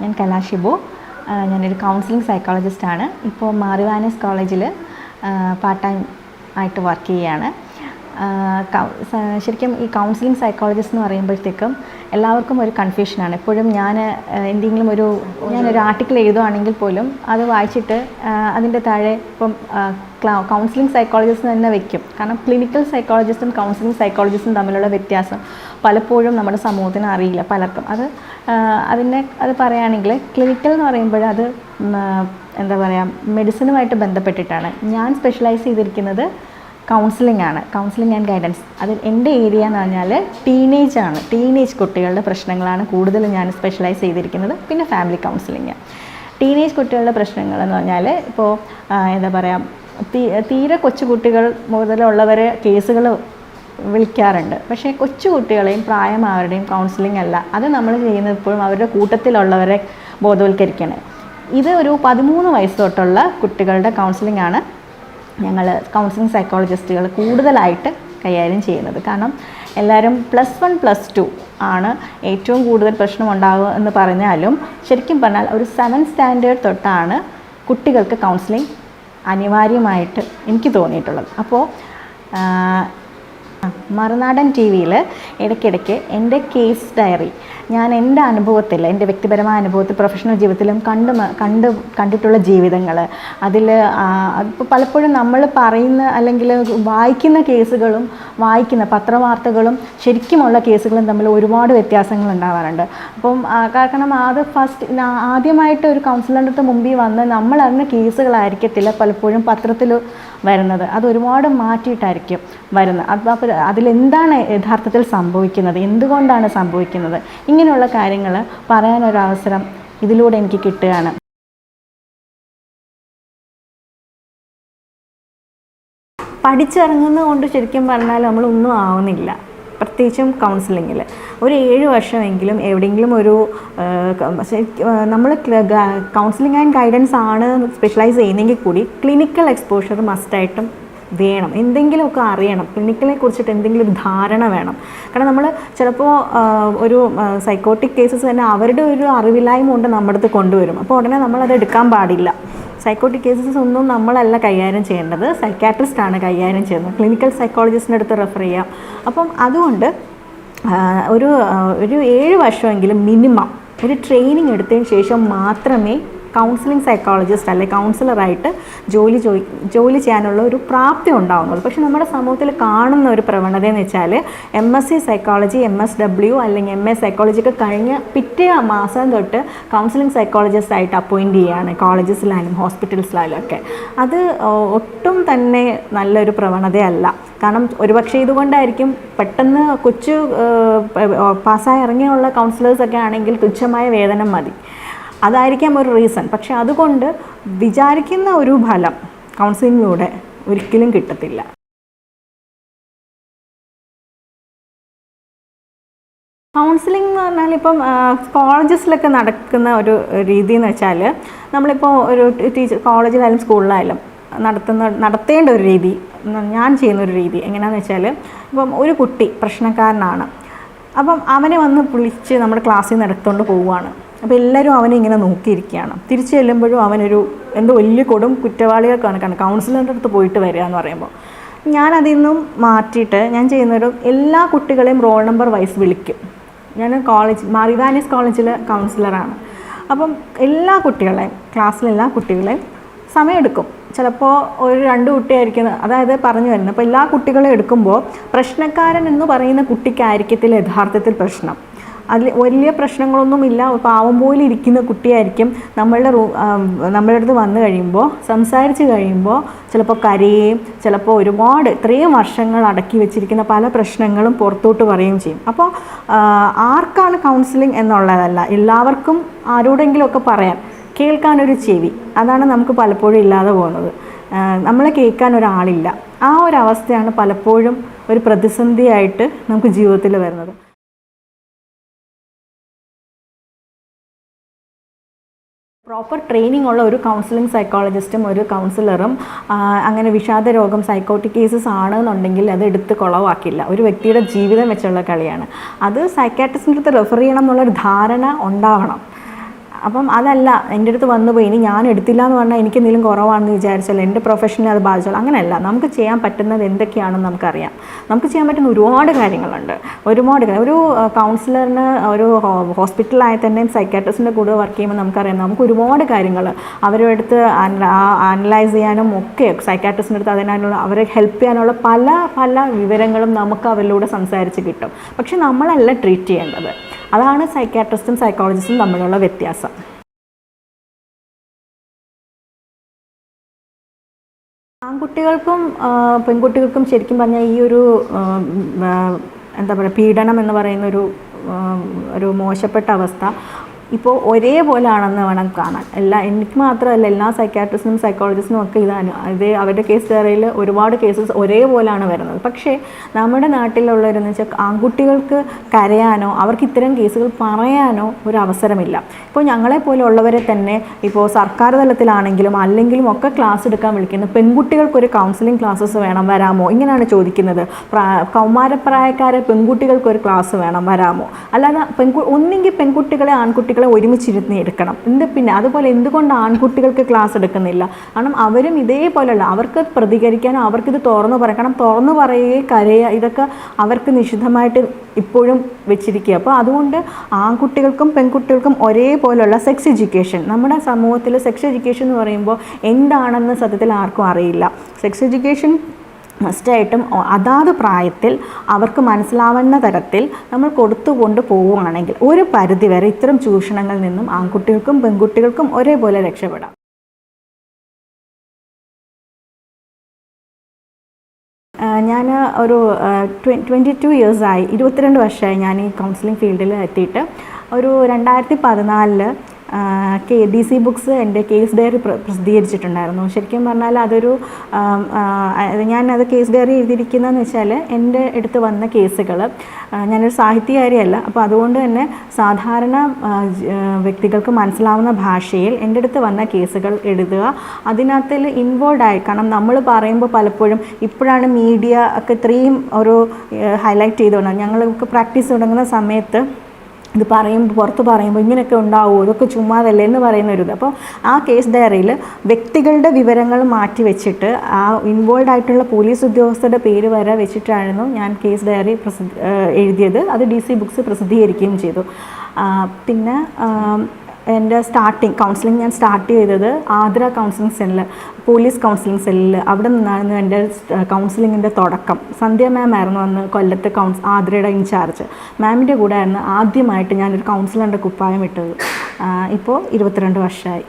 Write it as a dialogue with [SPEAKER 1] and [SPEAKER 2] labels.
[SPEAKER 1] ഞാൻ കലാഷിബു ആ, ഞാനൊരു കൗൺസിലിംഗ് സൈക്കോളജിസ്റ്റാണ് ഇപ്പോൾ മാറിവാനസ് കോളേജിൽ പാർട്ട് ടൈം ആയിട്ട് വർക്ക് ചെയ്യുകയാണ്. ശരിക്കും ഈ കൗൺസിലിംഗ് സൈക്കോളജിസ്റ്റ് എന്ന് പറയുമ്പോഴത്തേക്കും എല്ലാവർക്കും ഒരു കൺഫ്യൂഷനാണ് എപ്പോഴും ഞാൻ എന്തെങ്കിലും ഒരു ഞാനൊരു ആർട്ടിക്കിൾ എഴുതുവാണെങ്കിൽ പോലും അത് വായിച്ചിട്ട് അതിന്റെ താഴെ ഇപ്പം കൗൺസിലിംഗ് സൈക്കോളജിസ്റ്റ് തന്നെ വെക്കും. കാരണം ക്ലിനിക്കൽ സൈക്കോളജിസ്റ്റും കൗൺസിലിംഗ് സൈക്കോളജിസ്റ്റും തമ്മിലുള്ള വ്യത്യാസം പലപ്പോഴും നമ്മുടെ സമൂഹത്തിന് അറിയില്ല പലർക്കും. അത് അതിനെ അത് പറയുകയാണെങ്കിൽ ക്ലിനിക്കൽ എന്ന് പറയുമ്പോൾ അത് എന്താ പറയുക മെഡിസിനുമായിട്ട് ബന്ധപ്പെട്ടിട്ടാണ്. ഞാൻ സ്പെഷ്യലൈസ് ചെയ്തിരിക്കുന്നത് കൗൺസിലിംഗ് ആണ്. കൗൺസിലിംഗ് ആൻഡ് ഗൈഡൻസ് അതിൽ എന്റെ ഏരിയ എന്ന് പറഞ്ഞാൽ ടീനേജ് ആണ്. ടീനേജ് കുട്ടികളുടെ പ്രശ്നങ്ങളാണ് കൂടുതലും ഞാൻ സ്പെഷ്യലൈസ് ചെയ്തിരിക്കുന്നത്. പിന്നെ ഫാമിലി കൗൺസിലിംഗ് ടീനേജ് കുട്ടികളുടെ പ്രശ്നങ്ങൾ എന്ന് പറഞ്ഞാൽ ഇപ്പോൾ എന്താ പറയുക തീരെ കൊച്ചു കുട്ടികൾ മുതലുള്ളവരെ കേസുകൾ വിളിക്കാറുണ്ട്. പക്ഷേ കൊച്ചു കുട്ടികളെയും പ്രായമായവരുടെയും കൗൺസിലിംഗ് അല്ല. അത് നമ്മൾ ചെയ്യുന്നത് ഇപ്പോഴും അവരുടെ കൂട്ടത്തിലുള്ളവരെ ബോധവൽക്കരിക്കണം ഇത് ഒരു പതിമൂന്ന് വയസ്സ് തൊട്ടുള്ള കുട്ടികളുടെ കൗൺസിലിംഗ് ആണ് ഞങ്ങൾ കൗൺസിലിംഗ് സൈക്കോളജിസ്റ്റുകൾ കൂടുതലായിട്ട് കൈകാര്യം ചെയ്യുന്നത്. കാരണം എല്ലാവരും പ്ലസ് വൺ പ്ലസ് ടു ആണ് ഏറ്റവും കൂടുതൽ പ്രശ്നം ഉണ്ടാകുക എന്ന് പറഞ്ഞാലും ശരിക്കും പറഞ്ഞാൽ ഒരു സെവൻ സ്റ്റാൻഡേർഡ് തൊട്ടാണ് കുട്ടികൾക്ക് കൗൺസിലിംഗ് അനിവാര്യമായിട്ട് എനിക്ക് തോന്നിയിട്ടുള്ളത്. അപ്പോൾ മറുനാടൻ ടി വിയിൽ ഇടയ്ക്കിടയ്ക്ക് എന്റെ കേസ് ഡയറി ഞാൻ എന്റെ അനുഭവത്തിൽ എന്റെ വ്യക്തിപരമായ അനുഭവത്തിൽ പ്രൊഫഷണൽ ജീവിതത്തിലും കണ്ട് കണ്ട് കണ്ടിട്ടുള്ള ജീവിതങ്ങൾ അതിൽ ഇപ്പോൾ പലപ്പോഴും നമ്മൾ പറയുന്ന അല്ലെങ്കിൽ വായിക്കുന്ന കേസുകളും വായിക്കുന്ന പത്രവാർത്തകളും ശരിക്കുമുള്ള കേസുകളും തമ്മിൽ ഒരുപാട് വ്യത്യാസങ്ങൾ ഉണ്ടാവാറുണ്ട്. അപ്പം കാരണം അത് ഫസ്റ്റ് ആദ്യമായിട്ട് ഒരു കൗൺസിലറിന്റെ അടുത്ത് മുമ്പിൽ വന്ന് നമ്മൾ അറിഞ്ഞ കേസുകളായിരിക്കത്തില്ല പലപ്പോഴും പത്രത്തിൽ വരുന്നത്. അത് ഒരുപാട് മാറ്റിയിട്ടായിരിക്കും വരുന്നത്. അപ്പോൾ അതിലെന്താണ് യഥാർത്ഥത്തിൽ സംഭവിക്കുന്നത്? എന്തുകൊണ്ടാണ് സംഭവിക്കുന്നത്? ഇങ്ങനെയുള്ള കാര്യങ്ങൾ പറയാനൊരവസരം ഇതിലൂടെ എനിക്ക് കിട്ടുകയാണ്. പഠിച്ചിറങ്ങുന്നത് കൊണ്ട് ശരിക്കും പറഞ്ഞാൽ നമ്മളൊന്നും ആവുന്നില്ല. പ്രത്യേകിച്ചും കൗൺസിലിങ്ങിൽ ഒരു ഏഴ് വർഷമെങ്കിലും എവിടെയെങ്കിലും ഒരു നമ്മൾ കൗൺസിലിംഗ് ആൻഡ് ഗൈഡൻസ് ആണ് സ്പെഷ്യലൈസ് ചെയ്യുന്നെങ്കിൽ കൂടി ക്ലിനിക്കൽ എക്സ്പോഷർ മസ്റ്റായിട്ടും വേണം എന്തെങ്കിലുമൊക്കെ അറിയണം ക്ലിനിക്കിനെ കുറിച്ചിട്ട് എന്തെങ്കിലും ഒരു ധാരണ വേണം. കാരണം നമ്മൾ ചിലപ്പോൾ ഒരു സൈക്കോട്ടിക് കേസസ് തന്നെ അവരുടെ ഒരു അറിവില്ലായ്മ കൊണ്ട് നമ്മുടെ അടുത്ത് കൊണ്ടുവരും. അപ്പോൾ ഉടനെ നമ്മളത് എടുക്കാൻ പാടില്ല. സൈക്കോട്ടിക് കേസസ് ഒന്നും നമ്മളല്ല കൈകാര്യം ചെയ്യേണ്ടത്. സൈക്കാട്രിസ്റ്റാണ് കൈകാര്യം ചെയ്യുന്നത്. ക്ലിനിക്കൽ സൈക്കോളജിസ്റ്റിന്റെ അടുത്ത് റെഫർ ചെയ്യാം. അപ്പം അതുകൊണ്ട് ഒരു ഒരു ഏഴ് വർഷമെങ്കിലും മിനിമം ഒരു ട്രെയിനിങ് എടുത്തതിന് ശേഷം മാത്രമേ കൗൺസിലിംഗ് സൈക്കോളജിസ്റ്റ് അല്ലെ കൗൺസിലറായിട്ട് ജോലി ജോലി ചെയ്യാനുള്ള ഒരു പ്രാപ്തി ഉണ്ടാകുന്നുള്ളൂ പക്ഷേ നമ്മുടെ സമൂഹത്തിൽ കാണുന്ന ഒരു പ്രവണത എന്ന് വെച്ചാൽ M S C psychology M S W അല്ലെങ്കിൽ എം എ സൈക്കോളജി ഒക്കെ കഴിഞ്ഞ പിറ്റേ മാസം തൊട്ട് കൗൺസിലിംഗ് സൈക്കോളജിസ്റ്റ് ആയിട്ട് അപ്പോയിന്റ് ചെയ്യുകയാണ് കോളേജസിലായാലും ഹോസ്പിറ്റൽസിലായാലും ഒക്കെ. അത് ഒട്ടും തന്നെ നല്ലൊരു പ്രവണതയല്ല. കാരണം ഒരുപക്ഷെ ഇതുകൊണ്ടായിരിക്കും പെട്ടെന്ന് കൊച്ചു പാസ്സായി ഇറങ്ങിയുള്ള കൗൺസിലേഴ്സൊക്കെ ആണെങ്കിൽ തുച്ഛമായ വേതനം മതി. അതായിരിക്കാം ഒരു റീസൺ പക്ഷെ അതുകൊണ്ട് വിചാരിക്കുന്ന ഒരു ഫലം കൗൺസിലിങ്ങിലൂടെ ഒരിക്കലും കിട്ടത്തില്ല. കൗൺസിലിംഗ് എന്ന് പറഞ്ഞാൽ ഇപ്പം കോളേജസിലൊക്കെ നടക്കുന്ന ഒരു രീതി എന്ന് വെച്ചാൽ നമ്മളിപ്പോൾ ഒരു ടീച്ചർ കോളേജിലായാലും സ്കൂളിലായാലും നടത്തുന്ന നടത്തേണ്ട ഒരു രീതി ഞാൻ ചെയ്യുന്ന ഒരു രീതി എങ്ങനെയാണെന്ന് വെച്ചാൽ ഇപ്പം ഒരു കുട്ടി പ്രശ്നക്കാരനാണ്. അപ്പം അവനെ വന്ന് വിളിച്ച് നമ്മുടെ ക്ലാസ്സിൽ നിന്ന് എടുത്തുകൊണ്ട് പോവുകയാണ് അപ്പോൾ എല്ലാവരും അവനെ ഇങ്ങനെ നോക്കിയിരിക്കുകയാണ്. തിരിച്ചു ചെല്ലുമ്പോഴും അവനൊരു എന്തോ വലിയ കൊടും കുറ്റവാളികൾക്കാണ് കാരണം കൗൺസിലറിന്റെ അടുത്ത് പോയിട്ട് വരിക എന്ന് പറയുമ്പോൾ. ഞാൻ അതിൽ നിന്നും മാറ്റിയിട്ട് ഞാൻ ചെയ്യുന്നൊരു എല്ലാ കുട്ടികളെയും റോൾ നമ്പർ വൈസ് വിളിക്കും. ഞാൻ കോളേജ് മാറിവാനീസ് കോളേജിലെ കൗൺസിലറാണ് അപ്പം എല്ലാ കുട്ടികളെയും ക്ലാസ്സിലെ എല്ലാ കുട്ടികളെയും സമയമെടുക്കും ചിലപ്പോൾ ഒരു രണ്ട് കുട്ടിയായിരിക്കും അതായത് പറഞ്ഞു വരുന്നത്. അപ്പോൾ എല്ലാ കുട്ടികളെയും എടുക്കുമ്പോൾ പ്രശ്നക്കാരൻ എന്ന് പറയുന്ന കുട്ടിക്കായിരിക്കത്തില്ല യഥാർത്ഥത്തിൽ പ്രശ്നം. അതിൽ വലിയ പ്രശ്നങ്ങളൊന്നുമില്ല. പാവം പോലെ ഇരിക്കുന്ന കുട്ടിയായിരിക്കും നമ്മളുടെ റൂ നമ്മളുടെ അടുത്ത് വന്നു കഴിയുമ്പോൾ സംസാരിച്ച് കഴിയുമ്പോൾ ചിലപ്പോൾ കരയുകയും ചിലപ്പോൾ ഒരുപാട് ഇത്രയും വർഷങ്ങൾ അടക്കി വെച്ചിരിക്കുന്ന പല പ്രശ്നങ്ങളും പുറത്തോട്ട് പറയുകയും ചെയ്യും. അപ്പോൾ ആർക്കാണ് കൗൺസിലിംഗ് എന്നുള്ളതല്ല എല്ലാവർക്കും ആരോടെങ്കിലുമൊക്കെ പറയാൻ കേൾക്കാനൊരു ചെവി. അതാണ് നമുക്ക് പലപ്പോഴും ഇല്ലാതെ പോകുന്നത്. നമ്മളെ കേൾക്കാൻ ഒരാളില്ല. ആ ഒരു അവസ്ഥയാണ് പലപ്പോഴും ഒരു പ്രതിസന്ധിയായിട്ട് നമുക്ക് ജീവിതത്തിൽ വരുന്നത്. പ്രോപ്പർ ട്രെയിനിങ് ഉള്ള ഒരു കൗൺസിലിംഗ് സൈക്കോളജിസ്റ്റും ഒരു കൗൺസിലറും അങ്ങനെ വിഷാദ രോഗം സൈക്കോട്ടിക് കേസസ് ആണെന്നുണ്ടെങ്കിൽ അത് എടുത്ത് കുളവാക്കില്ല. ഒരു വ്യക്തിയുടെ ജീവിതം വെച്ചുള്ള കളിയാണ്. അത് സൈക്കാട്രിസ്റ്റിന്റെ അടുത്ത് റെഫർ ചെയ്യണം എന്നുള്ളൊരു ധാരണ ഉണ്ടാവണം. അപ്പം അതല്ല എന്റെ അടുത്ത് വന്നു പോയി ഇനി ഞാൻ എടുത്തില്ല എന്ന് പറഞ്ഞാൽ എനിക്ക് എന്തെങ്കിലും കുറവാണെന്ന് വിചാരിച്ചാലോ എന്റെ പ്രൊഫഷനെ അത് ബാധിച്ചോളൂ. അങ്ങനെയല്ല നമുക്ക് ചെയ്യാൻ പറ്റുന്നത് എന്തൊക്കെയാണെന്ന് നമുക്കറിയാം. നമുക്ക് ചെയ്യാൻ പറ്റുന്ന ഒരുപാട് കാര്യങ്ങളുണ്ട്. ഒരുപാട് കാര്യം ഒരു കൗൺസിലറിന് ഒരു ഹോസ്പിറ്റലായി തന്നെ സൈക്കാട്രിസ്റ്റിന്റെ കൂടെ വർക്ക് ചെയ്യുമ്പോൾ നമുക്കറിയാം നമുക്ക് ഒരുപാട് കാര്യങ്ങൾ അവരുടെ അടുത്ത് അനലൈസ് ചെയ്യാനും ഒക്കെ സൈക്കാട്രിസ്റ്റിന്റെ അടുത്ത് അതിനുള്ള അവരെ ഹെൽപ്പ് ചെയ്യാനുള്ള പല പല വിവരങ്ങളും നമുക്ക് അവരിലൂടെ സംസാരിച്ച് കിട്ടും. പക്ഷെ നമ്മളല്ല ട്രീറ്റ് ചെയ്യേണ്ടത്. അതാണ് സൈക്കാട്രിസ്റ്റും സൈക്കോളജിസ്റ്റും തമ്മിലുള്ള വ്യത്യാസം. ആൺകുട്ടികൾക്കും പെൺകുട്ടികൾക്കും ശരിക്കും പറഞ്ഞാൽ ഈ ഒരു എന്താ പറയുക പീഡനം എന്ന് പറയുന്ന ഒരു ഒരു മോശപ്പെട്ട അവസ്ഥ ഇപ്പോൾ ഒരേപോലെയാണെന്ന് വേണം കാണാൻ. എല്ലാ എനിക്ക് മാത്രമല്ല എല്ലാ സൈക്കാട്രിസ്റ്റിനും സൈക്കോളജിസ്റ്റിനും ഒക്കെ ഇതാണ് അത് അവരുടെ കേസ് ഡയറിയിൽ ഒരുപാട് കേസസ് ഒരേപോലെയാണ് വരുന്നത്. പക്ഷേ നമ്മുടെ നാട്ടിലുള്ളവരെന്ന് വെച്ചാൽ ആൺകുട്ടികൾക്ക് കരയാനോ അവർക്ക് ഇത്തരം കേസുകൾ പറയാനോ ഒരു അവസരമില്ല. ഇപ്പോൾ ഞങ്ങളെപ്പോലുള്ളവരെ തന്നെ ഇപ്പോൾ സർക്കാർ തലത്തിലാണെങ്കിലും അല്ലെങ്കിലും ഒക്കെ ക്ലാസ് എടുക്കാൻ വിളിക്കുന്നത് പെൺകുട്ടികൾക്കൊരു കൗൺസിലിംഗ് ക്ലാസ്സസ് വേണം വരാമോ? ഇങ്ങനെയാണ് ചോദിക്കുന്നത്. പ്രാ- കൗമാരപ്രായക്കാരെ പെൺകുട്ടികൾക്കൊരു ക്ലാസ് വേണം വരാമോ? അല്ലാതെ പെൺകു ഒന്നെങ്കിൽ പെൺകുട്ടികളെ ആൺകുട്ടികളെ ഒരുമിച്ചിരുന്ന് എടുക്കണം. എന്ത് പിന്നെ അതുപോലെ എന്തുകൊണ്ട് ആൺകുട്ടികൾക്ക് ക്ലാസ് എടുക്കുന്നില്ല? കാരണം അവരും ഇതേപോലെയല്ല. അവർക്ക് പ്രതികരിക്കാനും അവർക്കിത് തുറന്നു പറയാം കാരണം തുറന്നു പറയുകയും കരയുക ഇതൊക്കെ അവർക്ക് നിഷിദ്ധമായിട്ട് ഇപ്പോഴും വെച്ചിരിക്കുക. അപ്പോൾ അതുകൊണ്ട് ആൺകുട്ടികൾക്കും പെൺകുട്ടികൾക്കും ഒരേപോലെയുള്ള സെക്സ് എഡ്യൂക്കേഷൻ നമ്മുടെ സമൂഹത്തിൽ സെക്സ് എഡ്യൂക്കേഷൻ എന്ന് പറയുമ്പോൾ എന്താണെന്ന് സത്യത്തിൽ ആർക്കും അറിയില്ല. സെക്സ് എഡ്യൂക്കേഷൻ മസ്റ്റായിട്ടും അതാത് പ്രായത്തിൽ അവർക്ക് മനസ്സിലാവുന്ന തരത്തിൽ നമ്മൾ കൊടുത്തുകൊണ്ട് പോവുകയാണെങ്കിൽ ഒരു പരിധി വരെ ഇത്തരം ചൂഷണങ്ങളിൽ നിന്നും ആൺകുട്ടികൾക്കും പെൺകുട്ടികൾക്കും ഒരേപോലെ രക്ഷപ്പെടാം. ഞാൻ ഒരു ട്വന്റി ടു ഇയേഴ്സായി ഇരുപത്തിരണ്ട് വർഷമായി ഞാൻ ഈ കൗൺസിലിംഗ് ഫീൽഡിൽ എത്തിയിട്ട് ഒരു രണ്ടായിരത്തി പതിനാലിൽ കെ ഡി സി ബുക്സ് എന്റെ കേസ് ഡയറി പ്ര- പ്രസിദ്ധീകരിച്ചിട്ടുണ്ടായിരുന്നു. ശരിക്കും പറഞ്ഞാൽ അതൊരു ഞാനത് കേസ് ഡയറി എഴുതിയിരിക്കുന്നതെന്ന് വെച്ചാൽ എന്റെ അടുത്ത് വന്ന കേസുകൾ ഞാനൊരു സാഹിത്യകാരിയല്ല. അപ്പോൾ അതുകൊണ്ട് തന്നെ സാധാരണ വ്യക്തികൾക്ക് മനസ്സിലാവുന്ന ഭാഷയിൽ എന്റെ അടുത്ത് വന്ന കേസുകൾ എഴുതുക. അതിനകത്തിൽ ഇൻവോൾവ് ആയി കാരണം നമ്മൾ പറയുമ്പോൾ പലപ്പോഴും ഇപ്പോഴാണ് മീഡിയ ഒക്കെ ഇത്രയും ഒരു ഹൈലൈറ്റ് ചെയ്തുകൊണ്ട് ഞങ്ങൾക്ക് പ്രാക്ടീസ് തുടങ്ങുന്ന സമയത്ത് ഇത് പറയുമ്പോൾ പുറത്ത് പറയുമ്പോൾ ഇങ്ങനെയൊക്കെ ഉണ്ടാവുമോ? ഇതൊക്കെ ചുമ്മാതല്ലേ എന്ന് പറയുന്ന ഒരു ഇത്. അപ്പോൾ ആ കേസ് ഡയറിയിൽ വ്യക്തികളുടെ വിവരങ്ങൾ മാറ്റി വെച്ചിട്ട് ആ ഇൻവോൾവ് ആയിട്ടുള്ള പോലീസ് ഉദ്യോഗസ്ഥരുടെ പേര് വരെ വെച്ചിട്ടായിരുന്നു ഞാൻ കേസ് ഡയറി പ്രസിദ്ധ എഴുതിയത്. അത് ഡി സി ബുക്സ് പ്രസിദ്ധീകരിക്കുകയും ചെയ്തു. പിന്നെ എന്റെ സ്റ്റാർട്ടിങ് കൗൺസിലിംഗ് ഞാൻ സ്റ്റാർട്ട് ചെയ്തത് ആതിര കൗൺസിലിംഗ് സെല്ലിൽ പോലീസ് കൗൺസിലിംഗ് സെല്ലിൽ അവിടെ നിന്നായിരുന്നു എന്റെ കൗൺസിലിങ്ങിന്റെ തുടക്കം. സന്ധ്യ മാം ആയിരുന്നു അന്ന് കൊല്ലത്തെ കൗൺസ് ആതിരയുടെ ഇൻചാർജ് മാമിന്റെ കൂടെ ആയിരുന്നു ആദ്യമായിട്ട് ഞാനൊരു കൗൺസിലറിന്റെ കുപ്പായം ഇട്ടത്. ഇപ്പോൾ ഇരുപത്തിരണ്ട് വർഷമായി